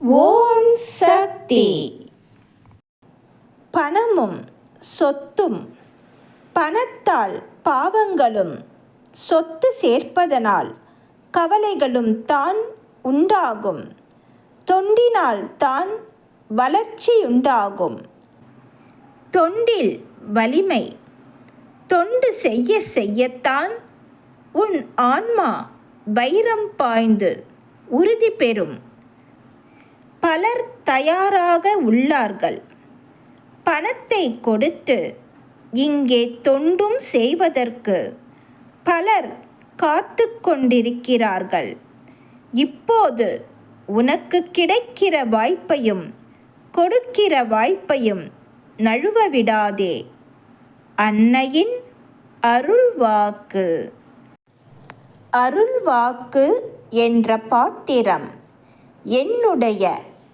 ஓம் சக்தி. பணமும் சொத்தும் பணத்தால் பாவங்களும் சொத்து சேர்ப்பதனால் கவலைகளும் தான் உண்டாகும். தொண்டினால் தான் வளர்ச்சியுண்டாகும் தொண்டில் வலிமை தொண்டு செய்ய செய்யத்தான் உன் ஆன்மா வைரம் பாய்ந்து உறுதி பெறும். பலர் தயாராக உள்ளார்கள். பணத்தை கொடுத்து இங்கே தொண்டும் செய்வதற்கு பலர் காத்து கொண்டிருக்கிறார்கள். இப்போது உனக்கு கிடைக்கிற வாய்ப்பையும் கொடுக்கிற வாய்ப்பையும் நழுவ விடாதே அன்னையின் அருள்வாக்கு. அருள்வாக்கு என்ற பாத்திரம் என்னுடைய